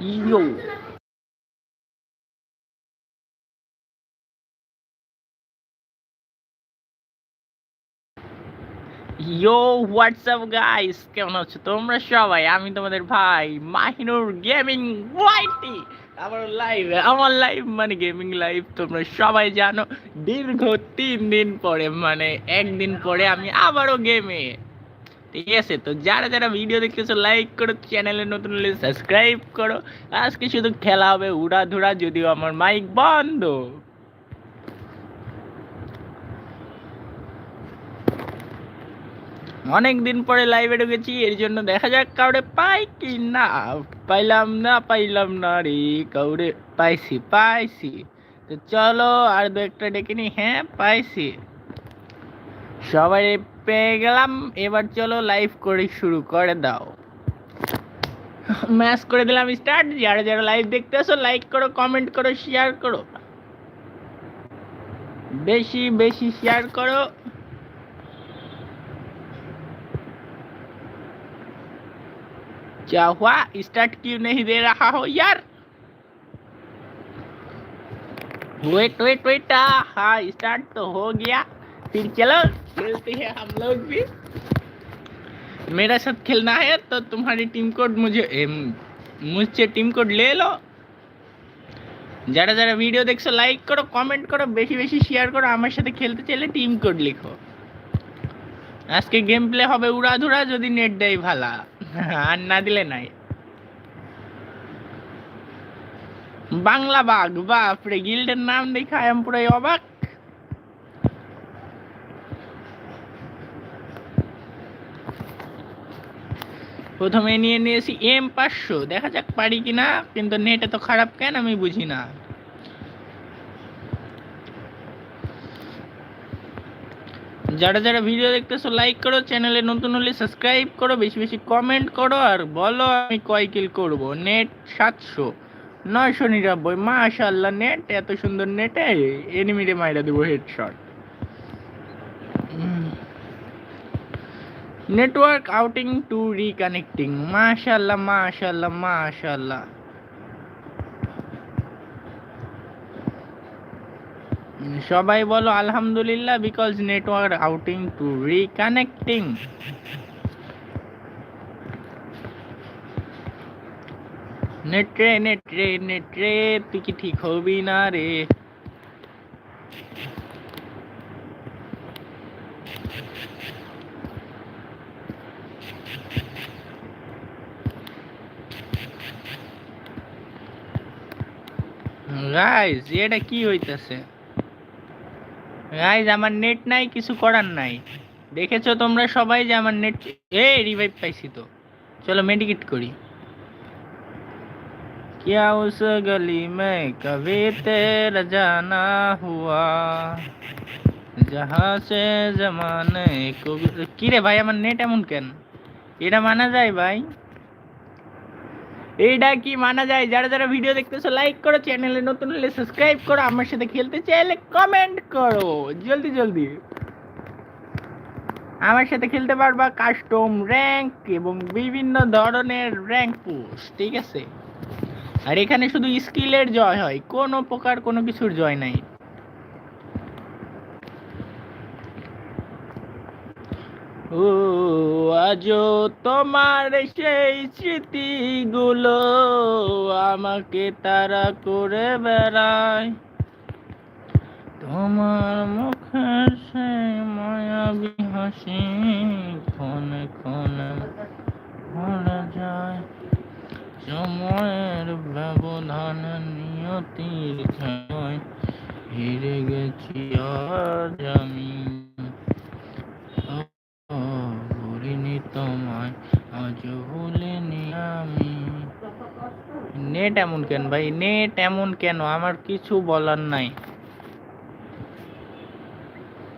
Yo. ইয়ো WhatsApp guys কেমন আছো? তোমরা সবাই? আমি তোমাদের ভাই মাহিনুর গেমিং ওয়াইটি আমার লাইভ আমার লাইভ মানে গেমিং লাইভ তোমরা সবাই জানো। দীর্ঘ তিন দিন পরে মানে একদিন পরে আমি আবারও গেমে ঠিক আছে? তো যারা যারা ভিডিও দেখতেছো লাইক করো চ্যানেলে নতুন হলে সাবস্ক্রাইব করো। আজকে শুধু খেলা হবে উড়াধুরা, যদিও আমার মাইক বন্ধ। অনেক দিন পরে লাইভে ঢুকেছি, এর জন্য দেখা যাক কাউরে পাই কি না। পাইলাম না পাইলাম না রে, কাউরে পাইছি পাইছি। তো চলো, আর দু একটা ডেকে নি। হ্যাঁ পাইছি। সবাই পেয়ে গেলাম এবার চলো লাইভ করে শুরু করে দাও ম্যাচ করে দিলাম স্টার্ট যারা যারা লাইভ দেখতে আসো লাইক করো কমেন্ট করো শেয়ার করো বেশি বেশি শেয়ার করো क्या हुआ स्टार्ट क्यों नहीं दे रहा हो यार वेट वेट वेट हाँ स्टार्ट तो हो गया फिर चलो खेलते हैं हम लोग भी मेरा साथ खेलना है तो तुम्हारी टीम कोड मुझे एम, मुझसे टीम कोड ले लो যারা যারা ভিডিও দেখছো লাইক করো কমেন্ট করো বেশি বেশি শেয়ার করো আমার সাথে খেলতে চাইলে টিম কোড লিখো আজকে গেম প্লে হবে উড়াধুরা যদি নেট দেয় ভালা আর না দিলে নাই বাংলা বাঘ বাপরে গিল্ডের নাম দেখা আমি পুরো অবাক প্রথমে নিয়ে নিয়েছি এম পাঁচশো। দেখা যাক পারি কিনা, কিন্তু নেট এত খারাপ কেন আমি বুঝি না। যারা যারা ভিডিও দেখতেছো লাইক করো চ্যানেলে নতুন হলে সাবস্ক্রাইব করো, বেশি বেশি কমেন্ট করো, আর বলো আমি কয় কিল করব। নেট সাতশো, নয়শো নিরানব্বই। মা মাশাল্লাহ নেট এত সুন্দর নেটে এনিমিটে মাইরা দেবো headshot network outing to reconnecting মাশাল্লাহ মাশাল্লাহ মাশাল্লাহ সবাই বলো আলহামদুলিল্লাহ because network outing to reconnecting নেটরে নেটরে নেটরে তুই কি ঠিক হবি না রে গাইজ এটা কি হইতাছে গাইজ আমার নেট নাই কিছু করার নাই দেখেছো তোমরা সবাই যে আমার নেট এ রিভাইভ পাইছি তো চলো মেডিকেট করি क्या उस गली में कभी तेरा जाना हुआ जहाँ से जमाने को কি রে ভাই আমার নেট এমন কেন এটা মানা যায় ভাই এইটা কি মানা যায়? যারা যারা ভিডিও দেখতেছো লাইক করো চ্যানেলে নতুন হলে সাবস্ক্রাইব করো, আমার সাথে খেলতে চাইলে কমেন্ট করো। জলদি জলদি। আমার সাথে খেলতে পারবা কাস্টম র্যাঙ্ক এবং বিভিন্ন ধরনের র্যাঙ্ক পোস্ট ঠিক আছে? আর এখানে শুধু স্কিলের জয় হয়, কোনো প্রকার কোনো কিছুর জয় নাই। ও, আজও তোমার সেই স্মৃতিগুলো আমাকে তারা করে বেড়ায়। তোমার মুখের সেই মায়াবী হাসি ক্ষণে ক্ষণে ভরা যায়। সময়ের ব্যবধান নিয়তির খেলায় হেরে গেছি আজ আমি ও, ভুলিনি তোমায় আজ ভুলিনি আমি নেট এমন কেন ভাই? নেট এমন কেন? আমার কিছু বলার নাই।